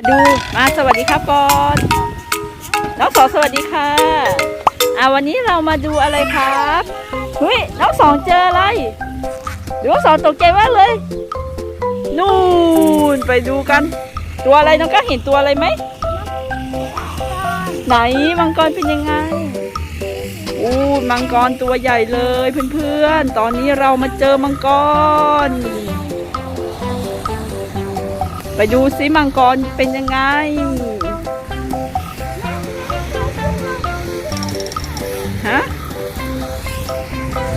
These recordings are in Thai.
มาดูมาสวัสดีครับก่อนน้องสองสวัสดีค่ะอ่าวันนี้เรามาดูอะไรครับเฮ้ยน้องสองเจออะไรเดี๋ยวน้องสองตกใจมากเลย นู่นไปดูกัน ตัวอะไรน้องก็เห็นตัวอะไรไหมไหนมังกรเป็นยังไงอู้มังกรตัวใหญ่เลยเพื่อนๆ ตอนนี้เรามาเจอมังกร ไปดูซิมังกรเป็นยังไง ฮะ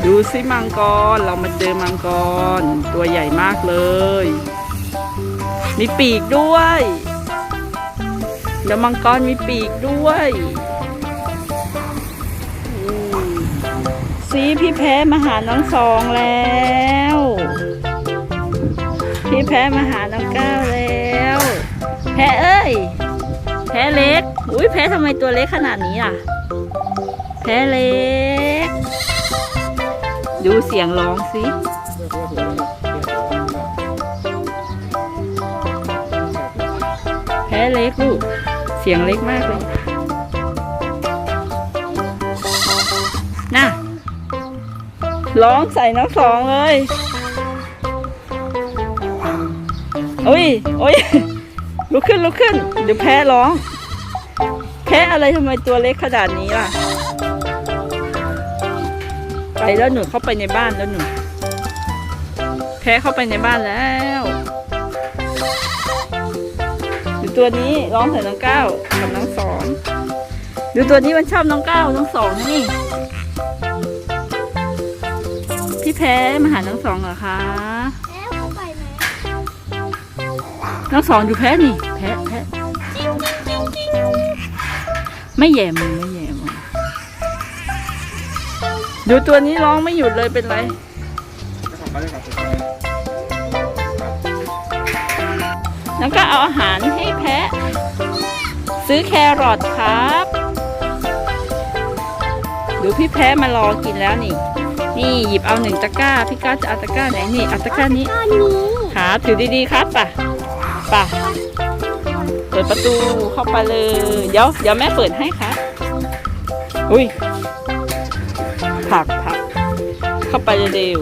ดูซิมังกร เรามาเจอมังกร ตัวใหญ่มากเลย มีปีกด้วย เดี๋ยวมังกรมีปีกด้วยอืมซีพี่แพ้มาหาน้องสองแล้ว พี่แพ้มาหาน้องเก้าแล้ว แพ้เอ้ย แพ้เล็ก อุ้ยแพ้ทำไมตัวเล็กขนาดนี้อะ แพ้เล็ก ดูเสียงร้องสิแพ้เล็กลูก เสียงเล็กมากเลย น่ะ ร้องใส่น้องสองเลยโอ้ยโอ้ย ลุกขึ้นลุกขึ้น เดี๋ยวแพ้ร้อง แพ้อะไรทำไมตัวเล็กขนาดนี้ล่ะ ไปแล้วหนูเข้าไปในบ้านแล้วหนู แพ้เข้าไปในบ้านแล้วดูตัวนี้ร้องใส่น้องก้าวกับน้องสองดูตัวนี้มันชอบน้องก้าวน้องสองนี่พี่แพ้มาหาน้องสองเหรอคะ น้องสองอยู่แพ้นี่ แพ้แพ้ไม่แย่มือไม่แย่มือดูตัวนี้ร้องไม่หยุดเลยเป็นไรแล้วก็เอาอาหารให้แพะ ซื้อแครอทครับดูพี่แพ้มารอกินแล้วนี่ นี่หยิบเอาหนึ่งตะกร้า พี่ก้าจะเอาตะกร้าไหนนี่เอาตะกร้านี้ครับถือดีๆครับป่ะ ป่ะ เปิดประตูเข้าไปเลย เดี๋ยวเดี๋ยวแม่เปิดให้ครับอุ้ยผลักผลักเข้าไปเร็ว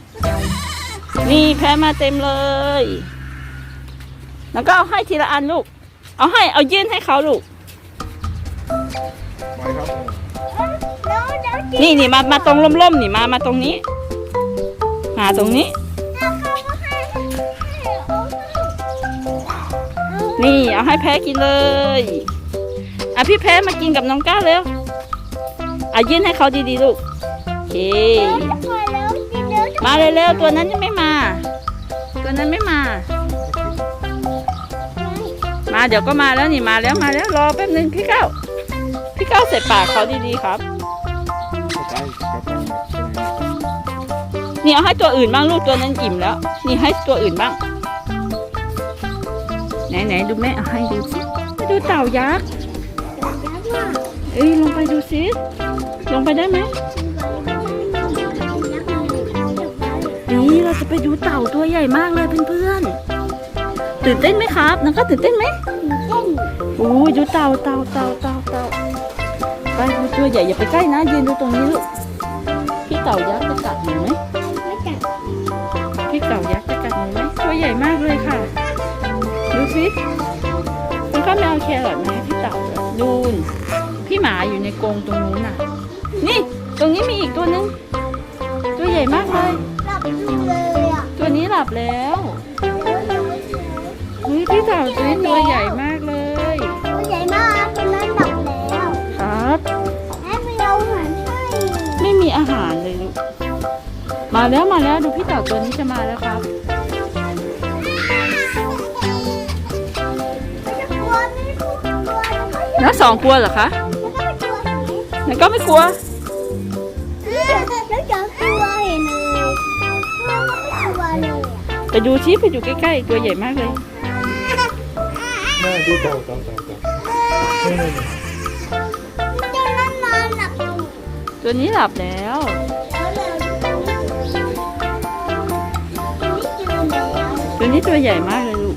ๆนี่แพ้มาเต็มเลย แล้วก็เอาให้ทีละอันลูก เอาให้เอายื่นให้เขาลูกแล้วแล้วจริงนี่นี่มามาตรงร่มๆนี่มามาตรงนี้ มาตรงนี้ นี่เอาให้แพ้กินเลยอะพี่แพ้มากินกับน้องก้าวเร็วอะยื่นให้เขาดีๆลูกโอเคมาเร็วๆตัวนั้นยังไม่มา ตัวนั้นไม่มา มาเดี๋ยวก็มาแล้วนี่มาแล้วมาแล้วรอแป๊บนึงพี่ก้าวพี่ก้าวใส่ปากเขาดีๆครับนี่เอาให้ตัวอื่นบ้างลูกตัวนั้นอิ่มแล้ว นี่ให้ตัวอื่นบ้าง ไหนๆดูแม่เอาให้ดูสิให้ดูเต่ายักษ์เอ้ยลงไปดูสิลงไปได้ไหมนี่เราจะไปดูเต่าตัวใหญ่มากเลยเพื่อนๆตื่นเต้นไหมครับนังก็ตื่นเต้นไหมโอ้ยดูเต่าเต่าเต่าเต่าเต่าไปดูตัวใหญ่อย่าไปใกล้นะยืนดูตรงนี้ลูกพี่เต่ายักษ์จะกัดหนูไหมพี่เต่ายักษ์จะกัดหนูไหมตัวใหญ่มากเลยค่ะดู สิมันก็ไม่เอาแครอทมาให้พี่เต่าเลยดูนพี่หมาอยู่ในกรงตรงนู้นน่ะ นี่ ตรงนี้มีอีกตัวนึง ตัวใหญ่มากเลยตัวนี้หลับแล้วเฮ้ยพี่เต่าตัวนี้ตัวใหญ่มากเลยครับไม่มีอาหารเลยลูกมาแล้วมาแล้วดูพี่เต่าตัวนี้จะมาแล้วครับ แล้วสองกลัวเหรอคะแล้วก็ไม่กลัวไปดูชิไปดูใกล้ๆ ตัวใหญ่มากเลย แม่ดูเต่าเต่าเต่าเต่านี่นี่นี่ตัวนี้หลับแล้วตัวนี้ตัวใหญ่มากเลยลูก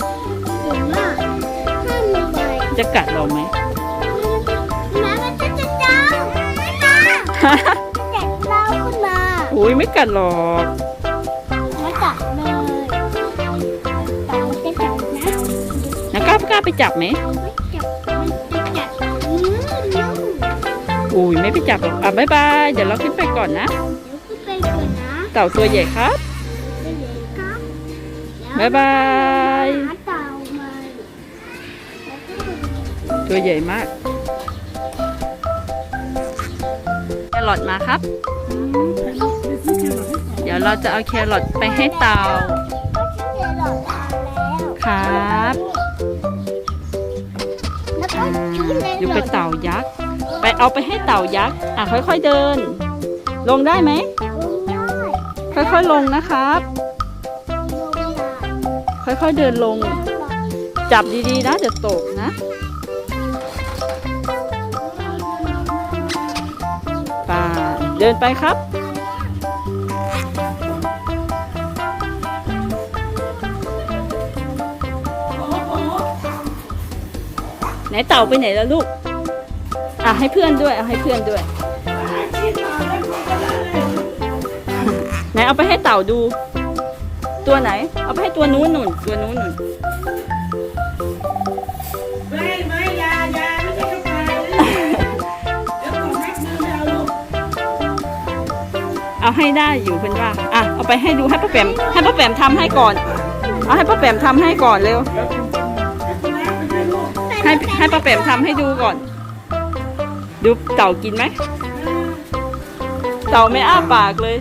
จะกัดเราไหม มาเด็กเราขึ้นมาอุ้ยไม่กัดหรอกมาจับเลยตาจะจับนะแล้วกล้ากล้าไปจับไหมไม่จับมันจะจับอืมนุ่มอุ้ยไม่ไปจับหรอกอะบ๊ายบายเดี๋ยวเราขึ้นไปก่อนนะ เดี๋ยวขึ้นไปก่อนนะเต่าตัวใหญ่ครับไปเลยครับบ๊ายบาย หาเต่ามาแล้วก็ตัวใหญ่มาก รอทมาครับ เดี๋ยวเราจะเอาแครอทไปให้เต่าก็ชื่อเจหลอดทาวครับอยอยู่เป็นเต่ายักษ์ ไปเอาไปให้เต่ายักษ์ อะค่อยๆเดิน ลงได้ไหม ค่อยๆลงนะครับ ค่อยๆเดินลง จับดีๆนะเดี๋ยวตกนะ เดินไปครับ ไหนเต่าไปไหนแล้วลูก อะให้เพื่อนด้วยเอาให้เพื่อนด้วย ไหนเอาไปให้เต่าดู ตัวไหน เอาไปให้ตัวนู้นหนุนตัวนู้นหนุนไม่ไม่ เอาให้ได้อยู่เพื่อนว่าอะเอาไปให้ดูให้ป้าแปมให้ป้าแปมทำให้ก่อน เอาให้ป้าแปมทำให้ก่อนเร็ว ให้ให้ป้าแปมทำให้ดูก่อน ดูเต่ากินไหมเต่าไม่อ้าปากเลย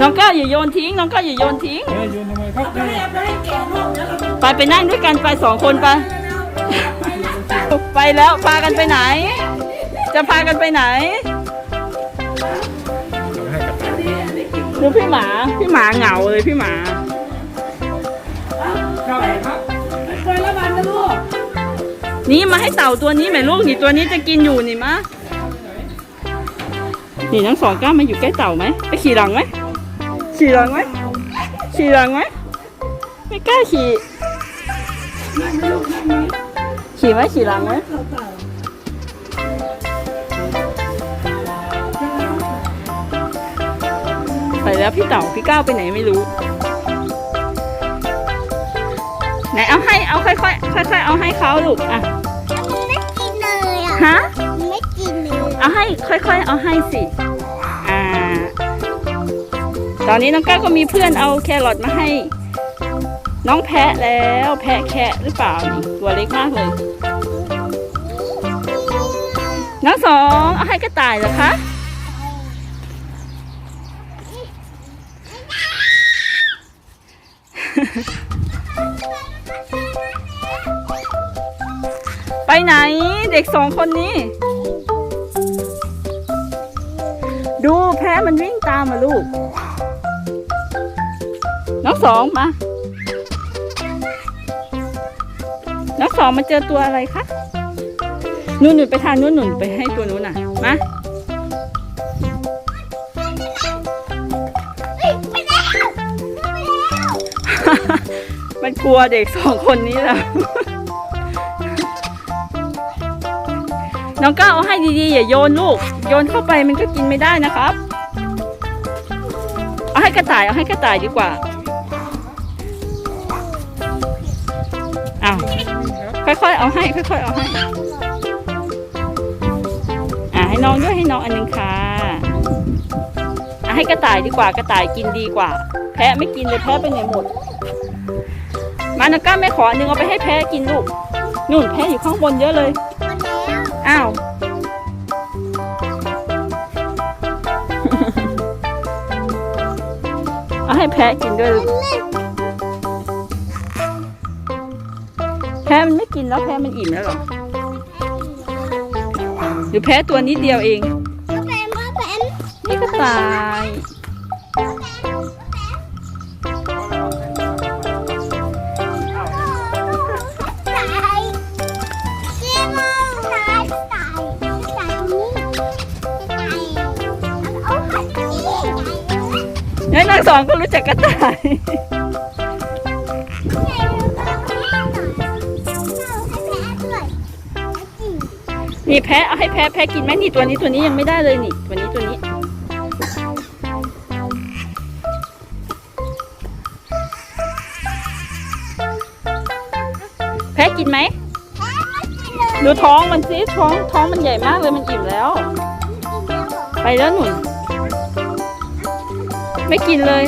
น้องก้าวอย่าโยนทิ้ง น้องก้าวอย่าโยนทิ้งไปไปนั่งด้วยกันไปสองคนไป ไปแล้วพากันไปไหน จะพากันไปไหน ดูพี่หมา พี่หมาเหงาเลยพี่หมาเข้าไหนครับไปแล้วมันนะลูกนี่มาให้เต่าตัวนี้ไหมลูกนี่ตัวนี้จะกินอยู่นี่มะนี่ทั้งสองกล้ามาอยู่ใกล้เต่าไหมไปขี่หลังไหมขี่หลังไหมขี่หลังไหมไม่กล้าขี่ขี่ไหมขี่หลังไหม ไปแล้วพี่เต่าพี่ก้าวไปไหนไม่รู้ไหนเอาให้เอาค่อยๆค่อยๆเอาให้เขาลูกอะไม่กินเลยอะฮะไม่กินเลยเอาให้ค่อยๆเอาให้สิอ่าตอนนี้น้องก้าวก็มีเพื่อนเอาแครอทมาให้ น้องแพะแล้วแพะแคะหรือเปล่านี่ตัวเล็กมากเลยน้องสองเอาให้กระต่ายเหรอคะ ไปไหนเด็กสองคนนี้ ดูแพ้มันวิ่งตามมาลูก น้องสองมา น้องสองมาเจอตัวอะไรคะนู่นหนุนไปทางนู่นหนุนไปให้ตัวนู้นน่ะ มา มันกลัวเด็กสองคนนี้แล้วน้องก้าวเอาให้ดีๆอย่าโยนลูก โยนเข้าไปมันก็กินไม่ได้นะครับ เอาให้กระต่ายเอาให้กระต่ายดีกว่าอ้าวค่อยๆเอาให้ค่อยๆเอาให้อ่าให้น้องด้วยให้น้องอันนึงค่ะอะให้กระต่ายดีกว่ากระต่ายกินดีกว่า แพะไม่กินเลยแพะไปไหนหมด มานาก้าไม่ขออันหนึงเอาไปให้แพะกินลูกนู่นแพะอยู่ข้างบนเยอะเลยมาวอ้าว เอาให้แพะกินด้วยลูกแพะมันไม่กินแล้วแพะมันอิ่มแล้วหรอ หรือแพะตัวนิดเดียวเองพ่อแปมพ่อแปมนี่ก็ตาย งสองก็รู้จักกระต่าย นี่แพะเอาให้แพะแพะกินไหมนี่ตัวนี้ตัวนี้ยังไม่ได้เลยนี่ ตัวนี้ตัวนี้ แพะกินไหมดูท้องมันสิท้องท้องมันใหญ่มากเลยมันอิ่มแล้ว ไปแล้วหนุ่น ไม่กินเลย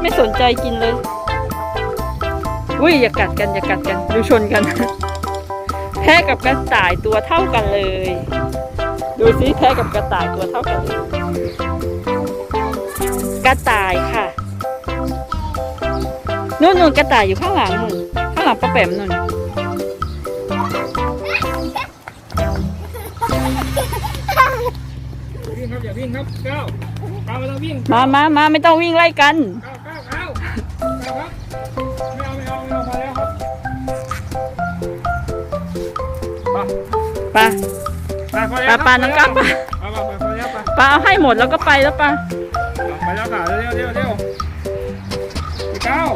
ไม่สนใจกินเลยอุ้ยอย่ากัดกันอย่ากัดกันดูชนกัน แพะกับกระต่ายตัวเท่ากันเลย ดูสิแพะกับกระต่ายตัวเท่ากันเลยกระต่ายค่ะนู่นนู่นกระต่ายอยู่ข้างหลังนู่นข้างหลังป้าแปมนู่น ไม่ต้องวิ่งมามามาไม่ต้องวิ่งไล่กันก้าวก้าวก้าวก้าวครับไม่เอาไม่เอาไม่เอาพอแล้วครับไปไป ไปพอแล้วไปไปน้องก้าวไปไปไปไปพอแล้วไปปาเอาให้หมดแล้วก็ไปแล้วปาไปแล้วค่ะเร็วเร็วเร็วไปก้าว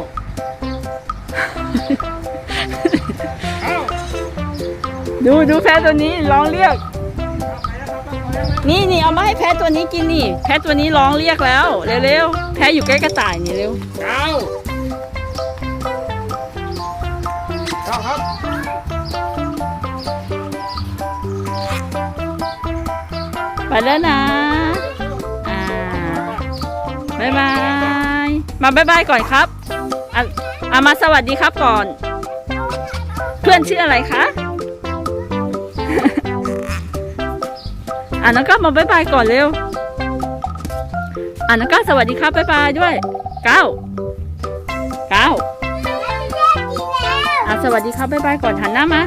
ก้าวดูดูแพะตัวนี้ร้องเรียก นี่นี่เอามาให้แพะตัวนี้กินนี่ แพะตัวนี้ร้องเรียกแล้วเร็วๆแพะอยู่ใกล้กระต่ายนี่เร็วก้าวก้าวครับไปแล้วนะอ่าบายบายมาบายบายก่อนครับอะอะมาสวัสดีครับก่อน เพื่อนชื่ออะไรคะ อะน้องก้าวมาบายบายก่อนเร็วอะน้องก้าวสวัสดีครับบายบายด้วยก้าวก้าวอะสวัสดีครับบายบายก่อนหันหน้ามา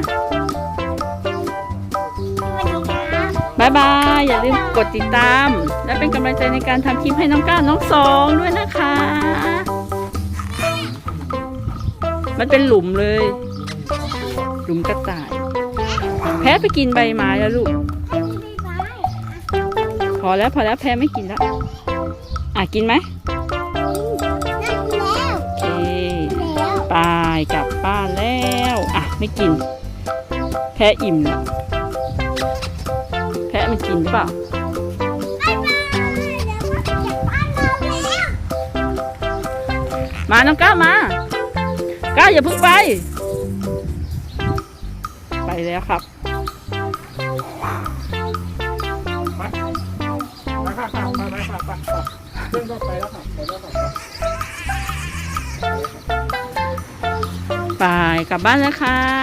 บายบายอย่าลืมกดติดตาม และเป็นกำลังใจในการทำคลิปให้น้องก้าวน้องสองด้วยนะคะ มันเป็นหลุมเลย หลุมกระต่าย แพ้ไปกินใบไม้แล้วลูกพ อแล้วพอแล้วแพ้ไม่กินแล้ว อะกินไหมโอเคไปกลับบ้านแล้ว อะไม่กิน แพ้อิ่มแล้วแพ้มันกินหรือเปล่ามาน้องก้าวมาก้าวอย่าเพิ่งไป ไปแล้วครับ กลับบ้านแล้วค่ะ